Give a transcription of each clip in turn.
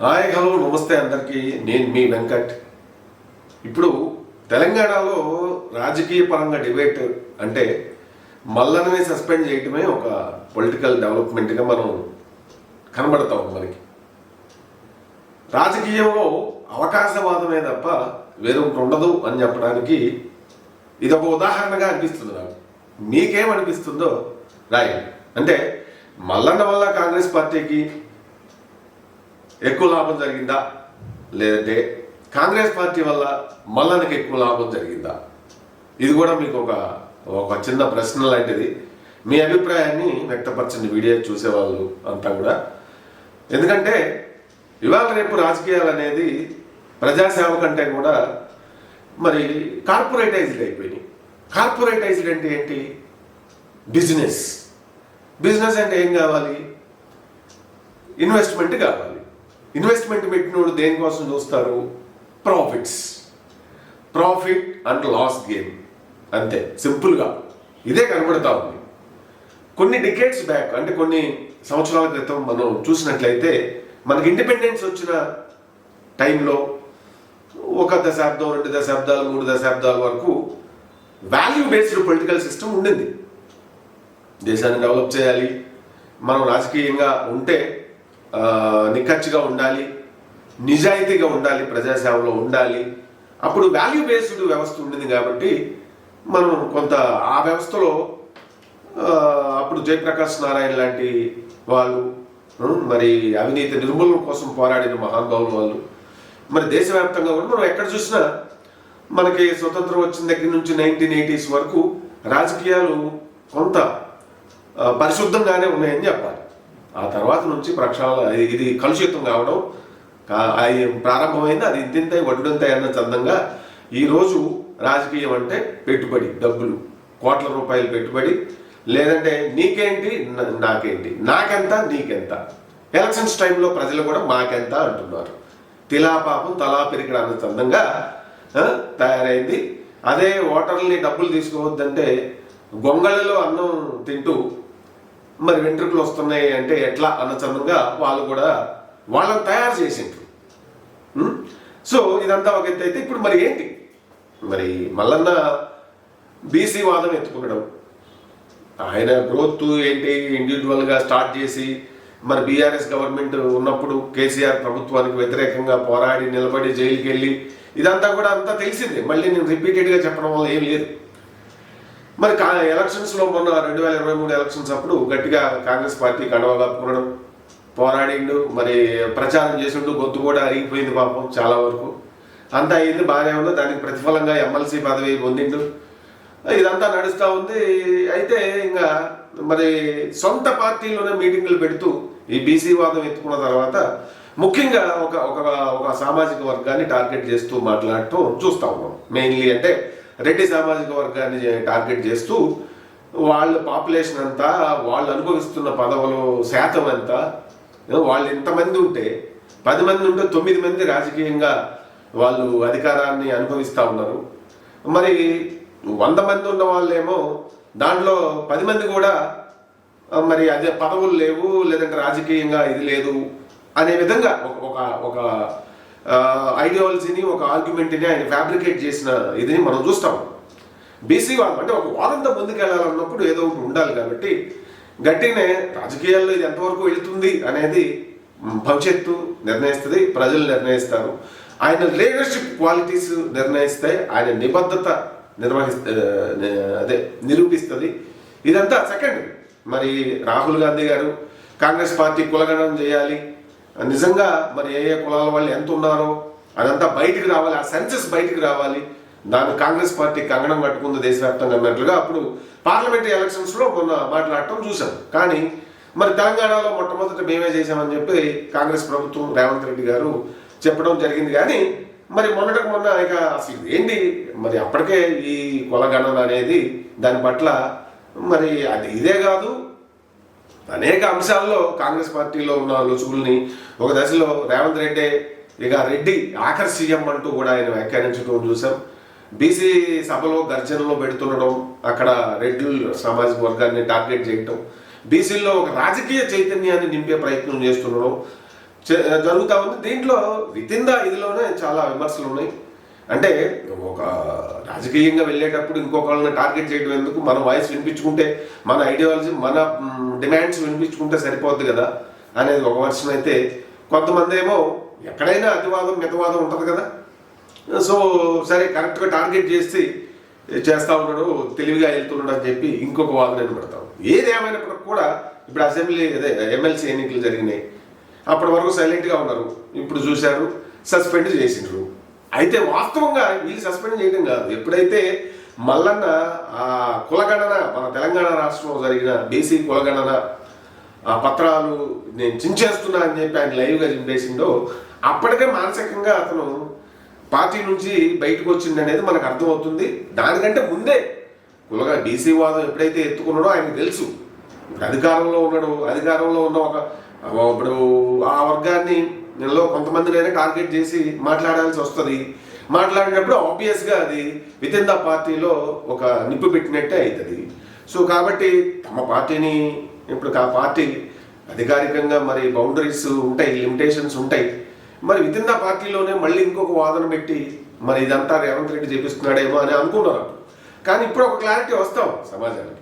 Hi hello నమస్తే అందరికీ. నేను మీ వెంకట్. ఇప్పుడు తెలంగాణలో రాజకీయ పరంగా డిబేట్ అంటే మల్లనని సస్పెండ్ చేయటమే ఒక పొలిటికల్ డెవలప్మెంట్గా మనం కనబడతాం మనకి. రాజకీయంలో అవకాశవాదమే తప్ప వేరొకటి ఉండదు అని చెప్పడానికి ఇది ఒక ఉదాహరణగా అనిపిస్తుంది నాకు. మీకేమనిపిస్తుందో రాయండి. అంటే మల్లన్న వల్ల కాంగ్రెస్ పార్టీకి ఎక్కువ లాభం జరిగిందా? లేదంటే కాంగ్రెస్ పార్టీ వల్ల మల్లనకి ఎక్కువ లాభం జరిగిందా? ఇది కూడా మీకు ఒక ఒక చిన్న ప్రశ్న లాంటిది. మీ అభిప్రాయాన్ని వ్యక్తపరచండి వీడియో చూసేవాళ్ళు అంతా కూడా. ఎందుకంటే ఇవాళ రేపు రాజకీయాలు అనేది ప్రజాసేవ కంటే కూడా మరి కార్పొరేటైజ్డ్ అయిపోయినాయి. కార్పొరేటైజ్డ్ అంటే ఏంటి? బిజినెస్. బిజినెస్ అంటే ఏం కావాలి? ఇన్వెస్ట్మెంట్ కావాలి. ఇన్వెస్ట్మెంట్ పెట్టినోడు దేనికోసం చూస్తారు? Profits profit and loss game అంతే సింపుల్గా. ఇదే కనబడతా ఉంది. కొన్ని డికేట్స్ బ్యాక్ అంటే కొన్ని సంవత్సరాల క్రితం మనం చూసినట్లయితే మనకి ఇండిపెండెన్స్ వచ్చిన టైంలో ఒక దశాబ్దం రెండు దశాబ్దాలు మూడు దశాబ్దాల వరకు వాల్యూ బేస్డ్ పొలిటికల్ సిస్టమ్ ఉండింది. దేశాన్ని డెవలప్ చేయాలి. మనం రాజకీయంగా ఉంటే ఆ, నిక్కచ్చిగా ఉండాలి నిజాయితీగా ఉండాలి ప్రజాసేవలో ఉండాలి. అప్పుడు వాల్యూ బేస్డ్ వ్యవస్థ ఉండింది కాబట్టి మనం కొంత ఆ వ్యవస్థలో అప్పుడు జయప్రకాష్ నారాయణ లాంటి వాళ్ళు మరి అవినీతి నిర్మూలన కోసం పోరాడిన మహానుభావులు వాళ్ళు మరి దేశవ్యాప్తంగా కూడా మనం ఎక్కడ చూసినా మనకి స్వతంత్రం వచ్చిన దగ్గర నుంచి నైన్టీన్ ఎయిటీస్ వరకు రాజకీయాలు కొంత పరిశుద్ధంగానే ఉన్నాయని చెప్పాలి. ఆ తర్వాత నుంచి ప్రక్షాళన ఇది- కలుషితం కావడం ప్రారంభమైంది అది ఇంతింతాయి వడ్డుంతాయి అన్న చందంగా ఈరోజు రాజకీయం అంటే పెట్టుబడి డబ్బులు కోట్ల రూపాయలు పెట్టుబడి. లేదంటే నీకేంటి? నాకేంటి? నాకెంత? నీకెంత? ఎలక్షన్స్ టైంలో ప్రజలు కూడా మాకెంత అంటున్నారు. తిలాపాపం తలా పెరిగిన అన్న చందంగా తయారైంది. అదే ఓటర్ని డబ్బులు తీసుకోవద్దంటే గొంగళిలో అన్నం తింటూ మరి వెంట్రుకలు వస్తున్నాయి అంటే ఎట్లా అన్న చందంగా వాళ్ళు కూడా వాళ్ళని తయారు చేసిండ్రు. సో ఇదంతా ఒక ఎత్తు అయితే ఇప్పుడు మరి ఏంటి? మరి మల్లన్న బీసీ వాదం ఎత్తుకోవడం. ఆయన గ్రోత్ ఏంటి? ఇండివిజువల్గా స్టార్ట్ చేసి మరి బీఆర్ఎస్ గవర్నమెంట్ ఉన్నప్పుడు కేసీఆర్ ప్రభుత్వానికి వ్యతిరేకంగా పోరాడి నిలబడి జైలుకి వెళ్ళి ఇదంతా కూడా అంతా తెలిసిందే. మళ్ళీ నేను రిపీటెడ్గా చెప్పడం వల్ల ఏం లేదు. మరి కా ఎలక్షన్స్లో మొన్న రెండు వేల ఇరవై మూడు ఎలక్షన్స్ అప్పుడు గట్టిగా కాంగ్రెస్ పార్టీ కండవ కప్పుకోవడం పోరాడిండు మరి ప్రచారం చేసిండు గొంతు కూడా అరిగిపోయింది పాపం చాలా వరకు. అంతా అయింది బాగానే ఉంది. దానికి ప్రతిఫలంగా ఎమ్మెల్సీ పదవి పొందిండు. ఇదంతా నడుస్తూ ఉంది. అయితే ఇంకా మరి సొంత పార్టీలోనే మీటింగులు పెడుతూ ఈ బీసీ వాదం ఎత్తుకున్న తర్వాత ముఖ్యంగా ఒక ఒక ఒక సామాజిక వర్గాన్ని టార్గెట్ చేస్తూ మాట్లాడటం చూస్తూ ఉన్నాం. మెయిన్లీ అంటే రెడ్డి సామాజిక వర్గాన్ని టార్గెట్ చేస్తూ వాళ్ళ పాపులేషన్ అంతా వాళ్ళు అనుభవిస్తున్న పదవులు శాతం ఎంత వాళ్ళు ఎంతమంది ఉంటే పది మంది ఉంటే తొమ్మిది మంది రాజకీయంగా వాళ్ళు అధికారాన్ని అనుభవిస్తూ ఉన్నారు. మరి వంద మంది ఉన్న వాళ్ళేమో దాంట్లో పది మంది కూడా మరి అదే పదవులు లేవు లేదంటే రాజకీయంగా ఇది లేదు అనే విధంగా ఒక ఒక ఒక ఐడియాలజీని ఒక ఆర్గ్యుమెంట్ని ఆయన ఫ్యాబ్రికేట్ చేసిన ఇదిని మనం చూస్తాం. బీసీ వాళ్ళు అంటే ఒక వాదంతో ముందుకెళ్ళాలన్నప్పుడు ఏదో ఒకటి ఉండాలి కాబట్టి గట్టినే రాజకీయాల్లో ఇది ఎంతవరకు వెళుతుంది అనేది భవిష్యత్తు నిర్ణయిస్తుంది ప్రజలు నిర్ణయిస్తారు. ఆయన లీడర్షిప్ క్వాలిటీస్ నిర్ణయిస్తాయి ఆయన నిబద్ధత నిర్వహిస్త అదే నిరూపిస్తుంది. ఇదంతా సెకండ్ మరి రాహుల్ గాంధీ గారు కాంగ్రెస్ పార్టీ కులగణం చేయాలి నిజంగా మరి ఏ ఏ కులాల వాళ్ళు ఎంత ఉన్నారో అదంతా బయటికి రావాలి ఆ సెన్సెస్ బయటికి రావాలి. దాన్ని కాంగ్రెస్ పార్టీ కంగణం కట్టుకుంది దేశవ్యాప్తంగా అన్నట్లుగా అప్పుడు పార్లమెంటరీ ఎలక్షన్స్లో కొన్న మొన్న మాట్లాడటం చూసాం కానీ మరి తెలంగాణలో మొట్టమొదట మేమే చేశామని చెప్పి కాంగ్రెస్ ప్రభుత్వం రేవంత్ రెడ్డి గారు చెప్పడం జరిగింది. కానీ మరి మొన్నటికి మొన్న ఇక అసలు ఏంటి? మరి అప్పటికే ఈ కులగణన అనేది దాని పట్ల మరి అది ఇదే కాదు. అనేక అంశాల్లో కాంగ్రెస్ పార్టీలో ఉన్న లుచుకుల్ని ఒక దశలో రేవంత్ రెడ్డి ఇక రెడ్డి ఆఖర్ సీఎం అంటూ కూడా ఆయన వ్యాఖ్యానించడం చూసాం బీసీ సభలో గర్జనలో పెడుతుండడం అక్కడ రెడ్లు సామాజిక వర్గాన్ని టార్గెట్ చేయటం బీసీల్లో ఒక రాజకీయ చైతన్యాన్ని నింపే ప్రయత్నం చేస్తుండడం జరుగుతూ ఉంది. దీంట్లో వితిన్ ద ఇదిలోనే చాలా విమర్శలు ఉన్నాయి అంటే ఒక రాజకీయంగా వెళ్ళేటప్పుడు ఇంకొకళ్ళని టార్గెట్ చేయడం ఎందుకు? మన వాయిస్ వినిపించుకుంటే మన ఐడియాలజీ మన డిమాండ్స్ వినిపించుకుంటే సరిపోద్ది కదా? అనేది ఒక వర్షన్ అయితే కొంతమంది ఏమో ఎక్కడైనా అతివాదం మితవాదం ఉంటుంది కదా? సో సరే కరెక్ట్గా టార్గెట్ చేసి చేస్తూ ఉన్నాడు తెలివిగా వెళ్తున్నాడు అని చెప్పి ఇంకొక వాదన నిలబడతాం ఏది ఏమైనప్పటికి కూడా ఇప్పుడు అసెంబ్లీ అదే ఎమ్మెల్సీ ఎన్నికలు జరిగినాయి. అప్పటి వరకు సైలెంట్గా ఉన్నారు. ఇప్పుడు చూశారు సస్పెండ్ చేసిండ్రు. అయితే వాస్తవంగా వీళ్ళు సస్పెండ్ చేయడం కాదు. ఎప్పుడైతే మల్లన్న ఆ కులగణన మన తెలంగాణ రాష్ట్రంలో జరిగిన బీసీ కులగణన ఆ పత్రాలు నేను చించేస్తున్నా అని చెప్పి ఆయన లైవ్గా చింపేసిండో అప్పటికే మానసికంగా అతను పార్టీ నుంచి బయటకు వచ్చింది అనేది మనకు అర్థమవుతుంది. దానికంటే ముందే కులగా బీసీ వాదం ఎప్పుడైతే ఎత్తుకున్నాడో ఆయనకు తెలుసు. అధికారంలో ఉన్నాడు అధికారంలో ఉన్న ఒక ఇప్పుడు ఆ వర్గాన్ని నెలలో కొంతమందినైనా టార్గెట్ చేసి మాట్లాడాల్సి వస్తుంది. మాట్లాడినప్పుడు ఆబ్వియస్గా అది విత్ ఇన్ ద పార్టీలో ఒక నిప్పు పెట్టినట్టే అవుతుంది సో కాబట్టి తమ పార్టీని ఇప్పుడు ఆ పార్టీ అధికారికంగా మరి బౌండరీస్ ఉంటాయి లిమిటేషన్స్ ఉంటాయి. మరి విత్ ఇన్ ద పార్టీలోనే మళ్ళీ ఇంకొక వాదన పెట్టి మరి ఇదంతా రేవంత్ రెడ్డి చేపిస్తున్నాడేమో అని అనుకున్నారు. కానీ ఇప్పుడు ఒక క్లారిటీ వస్తాం సమాజానికి.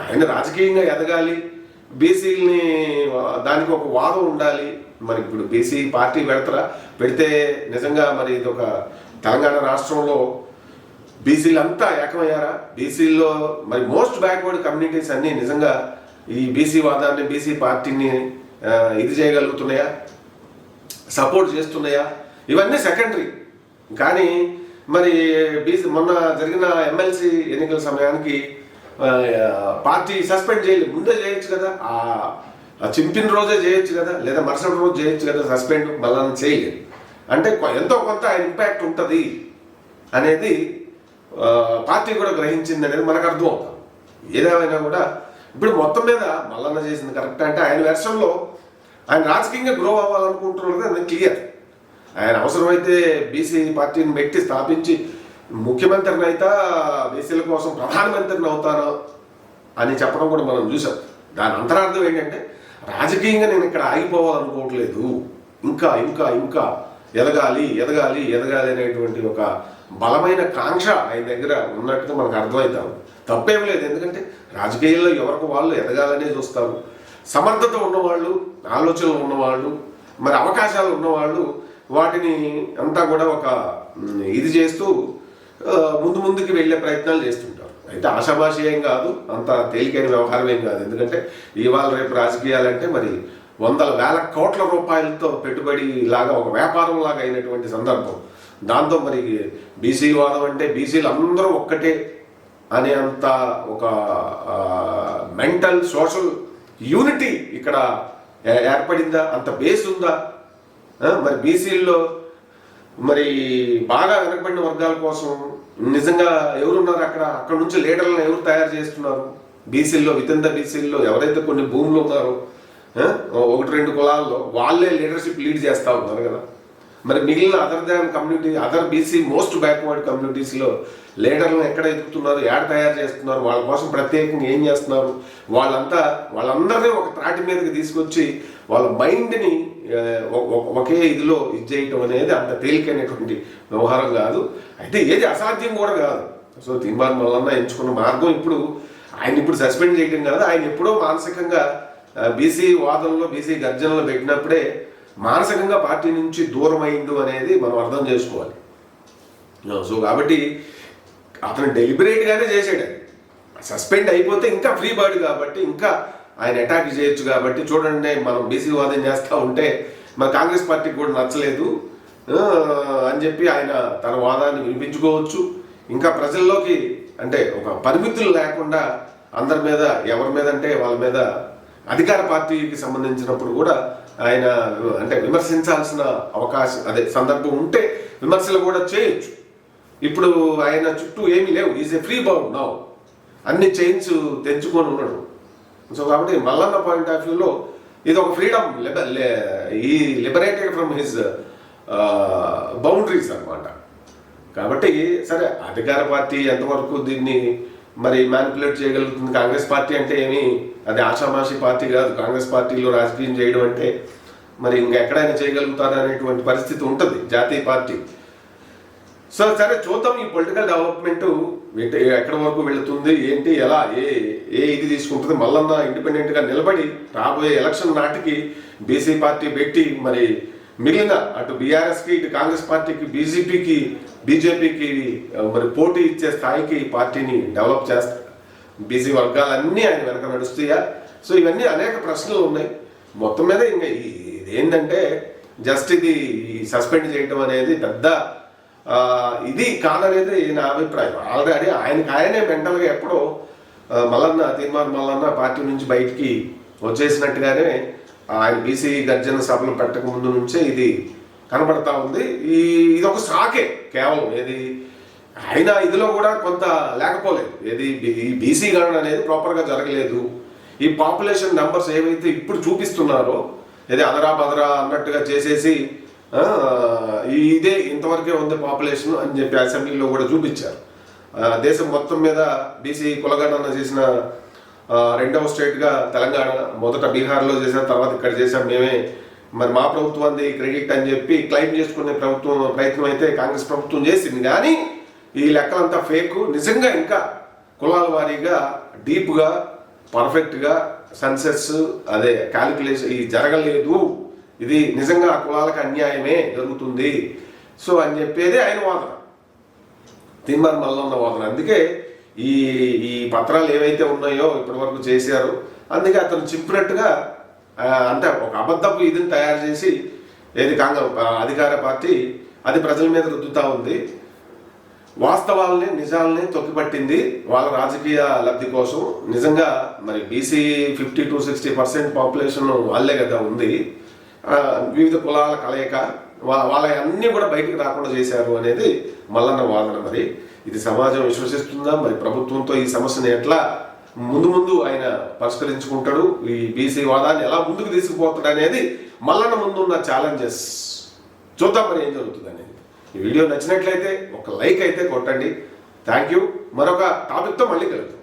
ఆయన రాజకీయంగా ఎదగాలి బీసీలని దానికి ఒక వాదం ఉండాలి మరి ఇప్పుడు బీసీ పార్టీ పెడతారా? పెడితే నిజంగా మరి ఇది ఒక తెలంగాణ రాష్ట్రంలో బీసీలు అంతా ఏకమయ్యారా? బీసీల్లో మరి మోస్ట్ బ్యాక్వర్డ్ కమ్యూనిటీస్ అన్ని నిజంగా ఈ బీసీ వాదాన్ని బీసీ పార్టీని ఇది చేయగలుగుతున్నాయా? సపోర్ట్ చేస్తున్నాయా? ఇవన్నీ సెకండరీ. కానీ మరి బీసీ మొన్న జరిగిన ఎమ్మెల్సీ ఎన్నికల సమయానికి పార్టీ సస్పెండ్ చేయలేదు ముందే చేయొచ్చు కదా? ఆ చింపిన రోజే చేయొచ్చు కదా లేదా మరుసటి రోజు చేయొచ్చు కదా సస్పెండ్ మళ్ళీ చేయలేదు. అంటే ఎంతో కొంత ఆయన ఇంపాక్ట్ ఉంటుంది అనేది పార్టీ కూడా గ్రహించింది అనేది మనకు అర్థం అవుతుంది ఏదేమైనా కూడా ఇప్పుడు మొత్తం మీద మల్లన్న చేసింది కరెక్ట్ అంటే ఆయన వెర్షన్లో ఆయన రాజకీయంగా గ్రో అవ్వాలనుకుంటున్నారు అది క్లియర్ ఆయన అవసరమైతే బీసీ పార్టీని పెట్టి స్థాపించి ముఖ్యమంత్రిని అయితే బీసీల కోసం ప్రధానమంత్రిని అవుతాను అని చెప్పడం కూడా మనం చూసాం. దాని అంతరార్థం ఏంటంటే రాజకీయంగా నేను ఇక్కడ ఆగిపోవాలనుకోవట్లేదు. ఇంకా ఇంకా ఇంకా ఎదగాలి ఎదగాలి ఎదగాలి అనేటువంటి ఒక బలమైన కాంక్ష ఆయన దగ్గర ఉన్నట్టుగా మనకు అర్థమవుతాం తప్పేం లేదు. ఎందుకంటే రాజకీయాల్లో ఎవరికి వాళ్ళు ఎదగాలనే చూస్తారు. సమర్థత ఉన్నవాళ్ళు ఆలోచనలు ఉన్నవాళ్ళు మరి అవకాశాలు ఉన్నవాళ్ళు వాటిని అంతా కూడా ఒక ఇది చేస్తూ ముందు ముందుకు వెళ్ళే ప్రయత్నాలు చేస్తుంటారు. అయితే ఆశాభాష ఏం కాదు అంత తేలికైన వ్యవహారం ఏం కాదు. ఎందుకంటే ఇవాళ రేపు రాజకీయాలంటే మరి వందల వేల కోట్ల రూపాయలతో పెట్టుబడి లాగా ఒక వ్యాపారం లాగా అయినటువంటి సందర్భం. దాంతో మరి బీసీ వాదం అంటే బీసీలు అందరూ ఒక్కటే అనే అంత ఒక మెంటల్ సోషల్ యూనిటీ ఇక్కడ ఏ- ఏర్పడిందా? అంత బేస్ ఉందా? మరి బీసీల్లో మరి బాగా వెనకబడిన వర్గాల కోసం నిజంగా ఎవరున్నారు అక్కడ? అక్కడ నుంచి లీడర్లను ఎవరు తయారు చేస్తున్నారు? బీసీల్లో వితిన్ బీసీల్లో ఎవరైతే కొన్ని భూములు ఉన్నారో ఒకటి రెండు కులాల్లో వాళ్ళే లీడర్షిప్ లీడ్ చేస్తూ ఉన్నారు కదా. మరి మిగిలిన other than community other BC most backward కమ్యూనిటీస్లో లీడర్లను ఎక్కడ ఎదుగుతున్నారు? యాడ తయారు చేస్తున్నారు? వాళ్ళ కోసం ప్రత్యేకంగా ఏం చేస్తున్నారు? వాళ్ళంతా వాళ్ళందరినీ ఒక త్రాటి మీదకి తీసుకొచ్చి వాళ్ళ మైండ్ని ఒకే ఇదిలో ఇది చేయటం అనేది అంత తేలికైనటువంటి వ్యవహారం కాదు. అయితే ఏది అసాధ్యం కూడా కాదు. సో తీర్మానం మల్లన్న ఎంచుకున్న మార్గం ఇప్పుడు ఆయన ఇప్పుడు సస్పెండ్ చేయడం కాదు. ఆయన ఎప్పుడో మానసికంగా బీసీ వాదనలో బీసీ గర్జనలో పెట్టినప్పుడే మానసికంగా పార్టీ నుంచి దూరం అయిండు అనేది మనం అర్థం చేసుకోవాలి. సో కాబట్టి అతను డెలిబరేట్గానే చేసాడు సస్పెండ్ అయిపోతే ఇంకా ఫ్రీ బర్డ్ కాబట్టి ఇంకా ఆయన అటాక్ చేయొచ్చు కాబట్టి చూడండి మనం బీసీ వాదం చేస్తూ ఉంటే మన కాంగ్రెస్ పార్టీకి కూడా నచ్చలేదు. అని చెప్పి ఆయన తన వాదాన్ని వినిపించుకోవచ్చు. ఇంకా ప్రజల్లోకి అంటే ఒక పరిమితులు లేకుండా అందరి మీద ఎవరి మీద అంటే వాళ్ళ మీద అధికార పార్టీకి సంబంధించినప్పుడు కూడా ఆయన అంటే విమర్శించాల్సిన అవకాశం అదే సందర్భం ఉంటే విమర్శలు కూడా చేయొచ్చు. ఇప్పుడు ఆయన చుట్టూ ఏమీ లేవు. Is a free bound now అన్ని చైన్స్ తెంచుకొని ఉన్నాడు. సో కాబట్టి మల్లన్న పాయింట్ ఆఫ్ వ్యూలో ఇది ఒక ఫ్రీడమ్ ఈ లిబరేటెడ్ ఫ్రమ్ హిజ్ బౌండరీస్ అన్నమాట. కాబట్టి సరే అధికార పార్టీ ఎంతవరకు దీన్ని మరి మ్యానిపులేట్ చేయగలుగుతుంది? కాంగ్రెస్ పార్టీ అంటే ఏమి? అది ఆషామాషి పార్టీ కాదు. కాంగ్రెస్ పార్టీలో రాజకీయం చేయడం అంటే మరి ఇంకెక్కడైనా చేయగలుగుతారు అనేటువంటి పరిస్థితి ఉంటుంది. జాతీయ పార్టీ. సో సరే చూద్దాం ఈ పొలిటికల్ డెవలప్మెంట్. ఎక్కడి వరకు వెళుతుంది? ఏంటి? ఎలా? ఏ ఏ ఇది తీసుకుంటుంది? మల్లన్న ఇండిపెండెంట్గా నిలబడి రాబోయే ఎలక్షన్ నాటికి బీసీ పార్టీ పెట్టి మరి మిగిలిన అటు బీఆర్ఎస్కి ఇటు కాంగ్రెస్ పార్టీకి బీజేపీకి బీజేపీకి మరి పోటీ ఇచ్చే స్థాయికి పార్టీని డెవలప్ చేస్తా. బీసీ వర్గాలన్నీ ఆయన వెనక నడుస్తాయా? సో ఇవన్నీ అనేక ప్రశ్నలు ఉన్నాయి. మొత్తం మీద ఇంకా ఇదేంటంటే జస్ట్ ఇది సస్పెండ్ చేయడం అనేది పెద్ద ఇది కాదనేది నా అభిప్రాయం. ఆల్రెడీ ఆయనకి ఆయనే మెంటల్గా ఎప్పుడో మల్లన్న తీర్మాన మల్లన్న పార్టీ నుంచి బయటికి వచ్చేసినట్టుగానే ఆయన బీసీ గర్జన సభలు పెట్టక ముందు నుంచే ఇది కనబడతా ఉంది. ఈ ఇది ఒక సాకే కేవలం. ఏది ఆయన ఇదిలో కూడా కొంత లేకపోలేదు. ఏది ఈ బీసీ గణన అనేది ప్రాపర్గా జరగలేదు. ఈ పాపులేషన్ నెంబర్స్ ఏవైతే ఇప్పుడు చూపిస్తున్నారో ఏది అదరా బదరా అన్నట్టుగా చేసేసి ఇదే ఇంతవరకే ఉంది పాపులేషన్ అని చెప్పి అసెంబ్లీలో కూడా చూపించారు. దేశం మొత్తం మీద బీసీ కులగణన చేసిన రెండవ స్టేట్గా తెలంగాణ మొదట బీహార్లో చేసాం తర్వాత ఇక్కడ చేసాం మేమే. మరి మా ప్రభుత్వాన్ని క్రెడిట్ అని చెప్పి క్లెయిమ్ చేసుకునే ప్రభుత్వం ప్రయత్నం అయితే కాంగ్రెస్ ప్రభుత్వం చేసింది. కానీ ఈ లెక్కలంతా ఫేక్. నిజంగా ఇంకా కులాల వారీగా డీప్గా పర్ఫెక్ట్గా సెన్సెస్ అదే క్యాలిక్యులేషన్ ఇది జరగలేదు. ఇది నిజంగా కులాలకు అన్యాయమే జరుగుతుంది. సో అని చెప్పేది ఆయన వాదన. తిన్మార్ మల్లన్న వాదన అందుకే ఈ ఈ పత్రాలు ఏవైతే ఉన్నాయో ఇప్పటి వరకు చేశారు. అందుకే అతను చింపినట్టుగా అంటే ఒక అబద్ధపు ఇదిని తయారు చేసి ఏది కాంగ్రెస్ అధికార పార్టీ అది ప్రజల మీద రుద్దుతా ఉంది. వాస్తవాలని నిజాలని తొక్కిపట్టింది వాళ్ళ రాజకీయ లబ్ధి కోసం. నిజంగా మరి BC fifty to sixty percent population వాళ్ళే కదా ఉంది. వివిధ కులాల కలయిక వాళ్ళ అన్నీ కూడా బయటికి రాకుండా చేశారు అనేది మల్లన్న వాదన మరి. ఇది సమాజం విశ్వసిస్తుందా? మరి ప్రభుత్వంతో ఈ సమస్యను ఎట్లా ముందు ముందు ఆయన పరిష్కరించుకుంటాడు? ఈ బీసీ వాదాన్ని ఎలా ముందుకు తీసుకుపోతాడు అనేది మల్లన్న ముందున్న ఛాలెంజెస్ చూద్దాం మరి ఏం జరుగుతుంది అనేది. ఈ వీడియో నచ్చినట్లయితే ఒక లైక్ అయితే కొట్టండి. థ్యాంక్ యూ మరొక టాపిక్తో మళ్ళీ కలుగుతాం